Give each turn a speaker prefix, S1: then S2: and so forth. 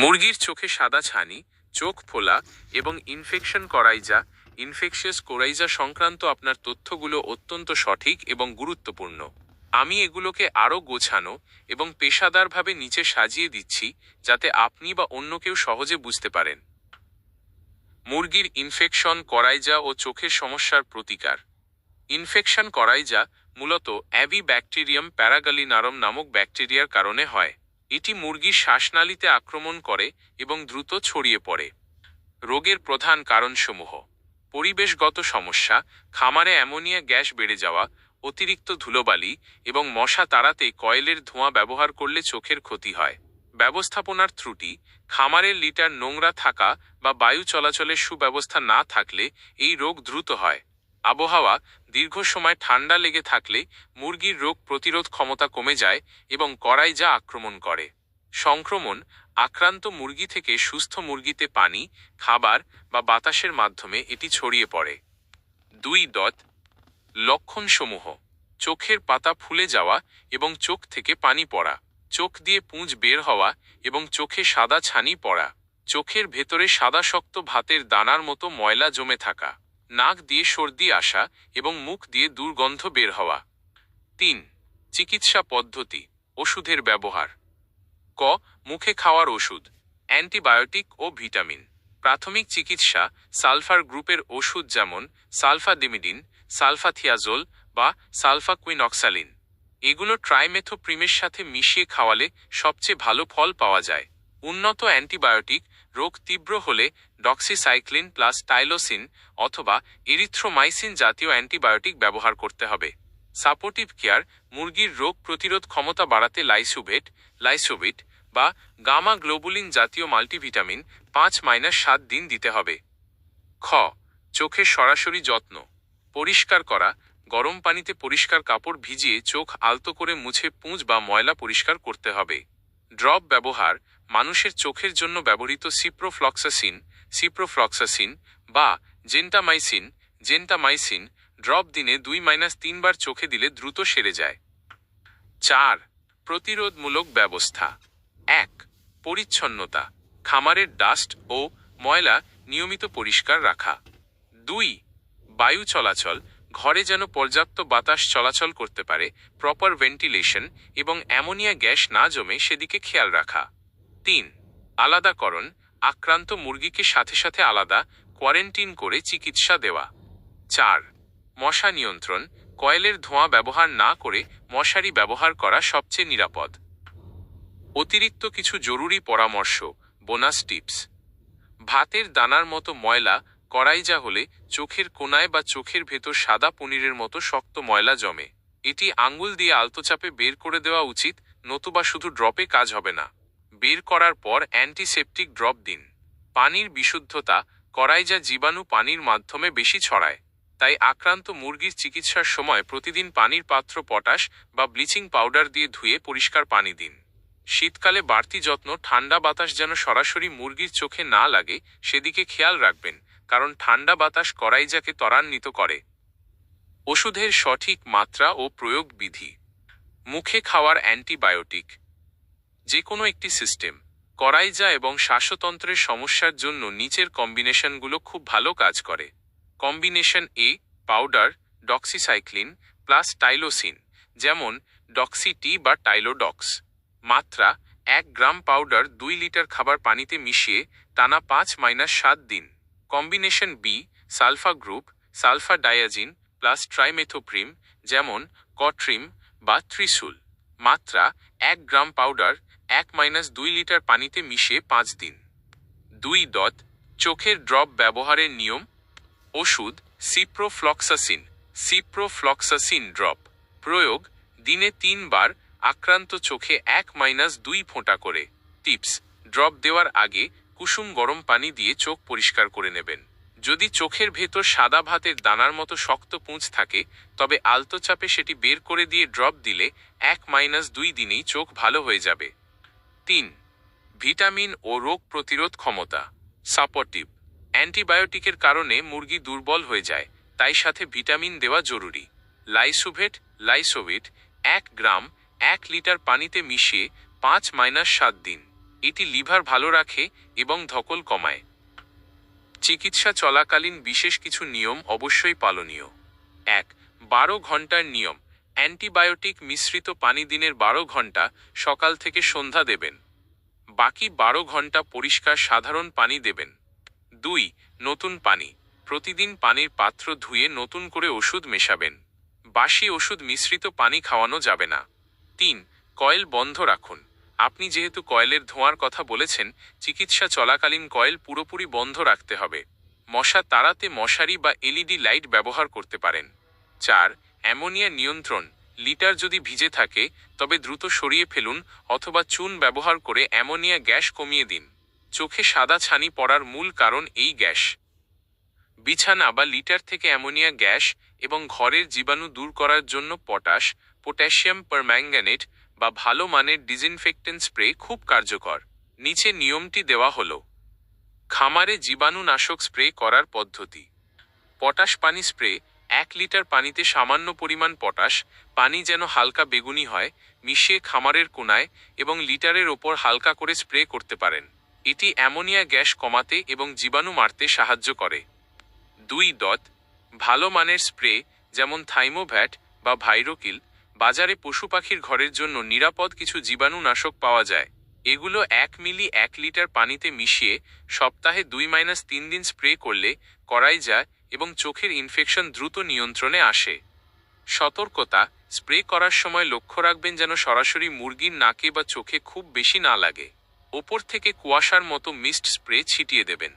S1: মুরগির চোখে সাদা ছানি, চোখ ফোলা এবং ইনফেকশন করাইজা ইনফেকশিয়াস কোরাইজা সংক্রান্ত আপনার তথ্যগুলো অত্যন্ত সঠিক এবং গুরুত্বপূর্ণ। আমি এগুলোকে আরও গোছানো এবং পেশাদারভাবে নিচে সাজিয়ে দিচ্ছি যাতে আপনি বা অন্য কেউ সহজে বুঝতে পারেন। মুরগির ইনফেকশন করাইজা ও চোখের সমস্যার প্রতিকার। ইনফেকশন করাইজা মূলত অ্যাবি ব্যাকটেরিয়াম প্যারাগালিনারম নামক ব্যাকটেরিয়ার কারণে হয়। এটি মুরগির শ্বাসনালীতে আক্রমণ করে এবং দ্রুত ছড়িয়ে পড়ে। রোগের প্রধান কারণসমূহ। পরিবেশগত সমস্যা, খামারে অ্যামোনিয়া গ্যাস বেড়ে যাওয়া, অতিরিক্ত ধুলোবালি এবং মশা তাড়াতে কয়েলের ধোঁয়া ব্যবহার করলে চোখের ক্ষতি হয়। ব্যবস্থাপনার ত্রুটি, খামারের লিটার নোংরা থাকা বা বায়ু চলাচলের সুব্যবস্থা না থাকলে এই রোগ দ্রুত হয়। আবহাওয়া দীর্ঘ সময় ঠান্ডা লেগে থাকলে মুরগির রোগ প্রতিরোধ ক্ষমতা কমে যায় এবং কড়াই যা আক্রমণ করে। সংক্রমণ আক্রান্ত মুরগি থেকে সুস্থ মুরগিতে পানি, খাবার বা বাতাসের মাধ্যমে এটি ছড়িয়ে পড়ে। দুই দত লক্ষণসমূহ। চোখের পাতা ফুলে যাওয়া এবং চোখ থেকে পানি পড়া। চোখ দিয়ে পুঁজ বের হওয়া এবং চোখে সাদা ছানি পড়া। চোখের ভেতরে সাদা শক্ত ভাতের দানার মতো ময়লা জমে থাকা। নাক দিয়ে সর্দি আসা এবং মুখ দিয়ে দুর্গন্ধ বের হওয়া। তিন, চিকিৎসা পদ্ধতি, ওষুধের ব্যবহার। ক, মুখে খাওয়ার ওষুধ, অ্যান্টিবায়োটিক ও ভিটামিন। প্রাথমিক চিকিৎসা সালফার গ্রুপের ওষুধ যেমন সালফাডিমিডিন সালফাথিয়াজোল বা সালফাকুইনক্সালিন। এগুলো ট্রাইমেথোপ্রিমের সাথে মিশিয়ে খাওয়ালে সবচেয়ে ভালো ফল পাওয়া যায়। উন্নত অ্যান্টিবায়োটিক রোগ তীব্র হলে ডক্সিসাইক্লিন প্লাস টাইলোসিন অথবা এরিথ্রোমাইসিন জাতীয় অ্যান্টিবায়োটিক ব্যবহার করতে হবে। সাপোর্টিভ কেয়ার মুরগির রোগ প্রতিরোধ ক্ষমতা বাড়াতে লাইসোভেট লাইসোভিট বা গামা গ্লোবুলিন জাতীয় মাল্টিভিটামিন পাঁচ মাইনাস সাত দিন দিতে হবে। খ চোখের সরাসরি যত্ন, পরিষ্কার করা, গরম পানিতে পরিষ্কার কাপড় ভিজিয়ে চোখ আলতো করে মুছে পুঁজ বা ময়লা পরিষ্কার করতে হবে। ড্রপ ব্যবহার মানুষের চোখের জন্য ব্যবহৃত সিপ্রোফ্লক্সাসিন সিপ্রোফ্লক্সাসিন বা জেন্টামাইসিন জেন্টামাইসিন ড্রপ দিনে দুই মাইনাস তিনবার চোখে দিলে দ্রুত সেরে যায়। চার, প্রতিরোধমূলক ব্যবস্থা। এক, পরিচ্ছন্নতা, খামারের ডাস্ট ও ময়লা নিয়মিত পরিষ্কার রাখা। দুই, বায়ু চলাচল ঘরে যেন পর্যাপ্ত বাতাস চলাচল করতে পারে, প্রপার ভেন্টিলেশন এবং অ্যামোনিয়া গ্যাস না জমে সেদিকে খেয়াল রাখা। তিন আলাদাকরণ আক্রান্ত মুরগিকে সাথে সাথে আলাদা, কোয়ারেন্টিন করে চিকিৎসা দেওয়া। চার, মশা নিয়ন্ত্রণ, কয়েলের ধোঁয়া ব্যবহার না করে মশারি ব্যবহার করা সবচেয়ে নিরাপদ। অতিরিক্ত কিছু জরুরি পরামর্শ, বোনাস টিপস। ভাতের দানার মতো ময়লা কড়াইজা হলে চোখের কোনায় বা চোখের ভেতর সাদা পনিরের মতো শক্ত ময়লা জমে। এটি আঙ্গুল দিয়ে আলতোচাপে বের করে দেওয়া উচিত, নতুবা শুধু ড্রপে কাজ হবে না। বের করার পর অ্যান্টিসেপটিক ড্রপ দিন। পানির বিশুদ্ধতা কড়াইজা জীবাণু পানির মাধ্যমে বেশি ছড়ায়। তাই আক্রান্ত মুরগির চিকিৎসার সময় প্রতিদিন পানির পাত্র পটাশ বা ব্লিচিং পাউডার দিয়ে ধুয়ে পরিষ্কার পানি দিন। শীতকালে বাড়তি যত্ন, ঠান্ডা বাতাস যেন সরাসরি মুরগির চোখে না লাগে, সেদিকে খেয়াল রাখবেন। কারণ ঠান্ডা বাতাস করাইজাকে ত্বরান্বিত করে। ওষুধের সঠিক মাত্রা ও প্রয়োগ বিধি মুখে খাওয়ার অ্যান্টিবায়োটিক। যে কোনো একটি সিস্টেম। করাইজা এবং শ্বাসতন্ত্রের সমস্যার জন্য নিচের কম্বিনেশনগুলো খুব ভালো কাজ করে। Combination A, powder, doxycycline, plus tylosin, যেমন ডক্সি টি বা টাইলোডক্স। মাত্রা, এক গ্রাম পাউডার দুই লিটার খাবার পানিতে মিশিয়ে টানা পাঁচ মাইনাস সাত দিন। Combination B sulpha group, sulphadiazine, plus trimethoprim, যেমন কট্রিম বা ত্রিশুল। মাত্রা, এক গ্রাম পাউডার, এক মাইনাস দুই লিটার পানিতে মিশিয়ে পাঁচ দিন। দুই দত চোখের ড্রপ ব্যবহারের নিয়ম, ওষুধ, সিপ্রোফ্লক্সাসিন সিপ্রোফ্লক্সাসিন ড্রপ, প্রয়োগ, দিনে তিনবার আক্রান্ত চোখে এক মাইনাস দুই ফোঁটা করে। টিপস, ড্রপ দেওয়ার আগে কুসুম গরম পানি দিয়ে চোখ পরিষ্কার করে নেবেন। যদি চোখের ভেতর সাদা ভাতের দানার মতো শক্ত পুঁজ থাকে, তবে আলতো চাপে সেটি বের করে দিয়ে ড্রপ দিলে এক মাইনাস দুই দিনেই চোখ ভালো হয়ে যাবে। তিন, ভিটামিন ও রোগ প্রতিরোধ ক্ষমতা। সাপোর্টিভ। অ্যান্টিবায়োটিকের কারণে মুরগি দুর্বল হয়ে যায়, তাই সাথে ভিটামিন দেওয়া জরুরি। লাইসোভেট, লাইসোভিট, এক গ্রাম, এক লিটার পানিতে মিশিয়ে পাঁচ মাইনাস সাত দিন। এটি লিভার ভালো রাখে এবং ধকল কমায়। চিকিৎসা চলাকালীন বিশেষ কিছু নিয়ম অবশ্যই পালনীয়। এক, বারো ঘণ্টার নিয়ম। অ্যান্টিবায়োটিক মিশ্রিত পানি দিনের বারো ঘণ্টা সকাল থেকে সন্ধ্যা দেবেন। বাকি বারো ঘণ্টা পরিষ্কার সাধারণ পানি দেবেন। দুই, নতুন পানি। প্রতিদিন পানির পাত্র ধুয়ে নতুন করে ওষুধ মেশাবেন। বাসি ওষুধ মিশ্রিত পানি খাওয়ানো যাবে না। তিন, কয়েল বন্ধ রাখুন। আপনি যেহেতু কয়েলের ধোঁয়ার কথা বলেছেন, চিকিৎসা চলাকালীন কয়েল পুরোপুরি বন্ধ রাখতে হবে। মশা তাড়াতে মশারি বা এলইডি লাইট ব্যবহার করতে পারেন। চার, অ্যামোনিয়া নিয়ন্ত্রণ। লিটার যদি ভিজে থাকে, তবে দ্রুত সরিয়ে ফেলুন অথবা চুন ব্যবহার করে অ্যামোনিয়া গ্যাস কমিয়ে দিন। চোখে সাদা ছানি পড়ার মূল কারণ এই গ্যাস। বিছানা বা লিটার থেকে অ্যামোনিয়া গ্যাস এবং ঘরের জীবাণু দূর করার জন্য পটাশ, পটাশিয়াম পারম্যাঙ্গানেট বা ভালো মানের ডিসইনফেক্টেন্ট স্প্রে খুব কার্যকর। নিচে নিয়মটি দেওয়া হল। খামারে জীবাণুনাশক স্প্রে করার পদ্ধতি। পটাশ পানি স্প্রে এক লিটার পানিতে সামান্য পরিমাণ পটাশ, পানি যেন হালকা বেগুনি হয়, মিশিয়ে খামারের কোনায় এবং লিটারের ওপর হালকা করে স্প্রে করতে পারেন। এটি অ্যামোনিয়া গ্যাস কমাতে এবং জীবাণু মারতে সাহায্য করে। দুই দত, ভালো মানের স্প্রে যেমন থাইমোভ্যাট বা ভাইরোকিল বাজারে পশু পাখির ঘরের জন্য নিরাপদ কিছু জীবাণুনাশক পাওয়া যায়। এগুলো এক মিলি এক লিটার পানিতে মিশিয়ে সপ্তাহে দুই মাইনাস তিন দিন স্প্রে করলে করাই যায় এবং চোখের ইনফেকশন দ্রুত নিয়ন্ত্রণে আসে। সতর্কতা, স্প্রে করার সময় লক্ষ্য রাখবেন যেন সরাসরি মুরগির নাকে বা চোখে খুব বেশি না লাগে। ওপর থেকে কুয়াশার মতো মিস্ট স্প্রে ছিটিয়ে দেবেন।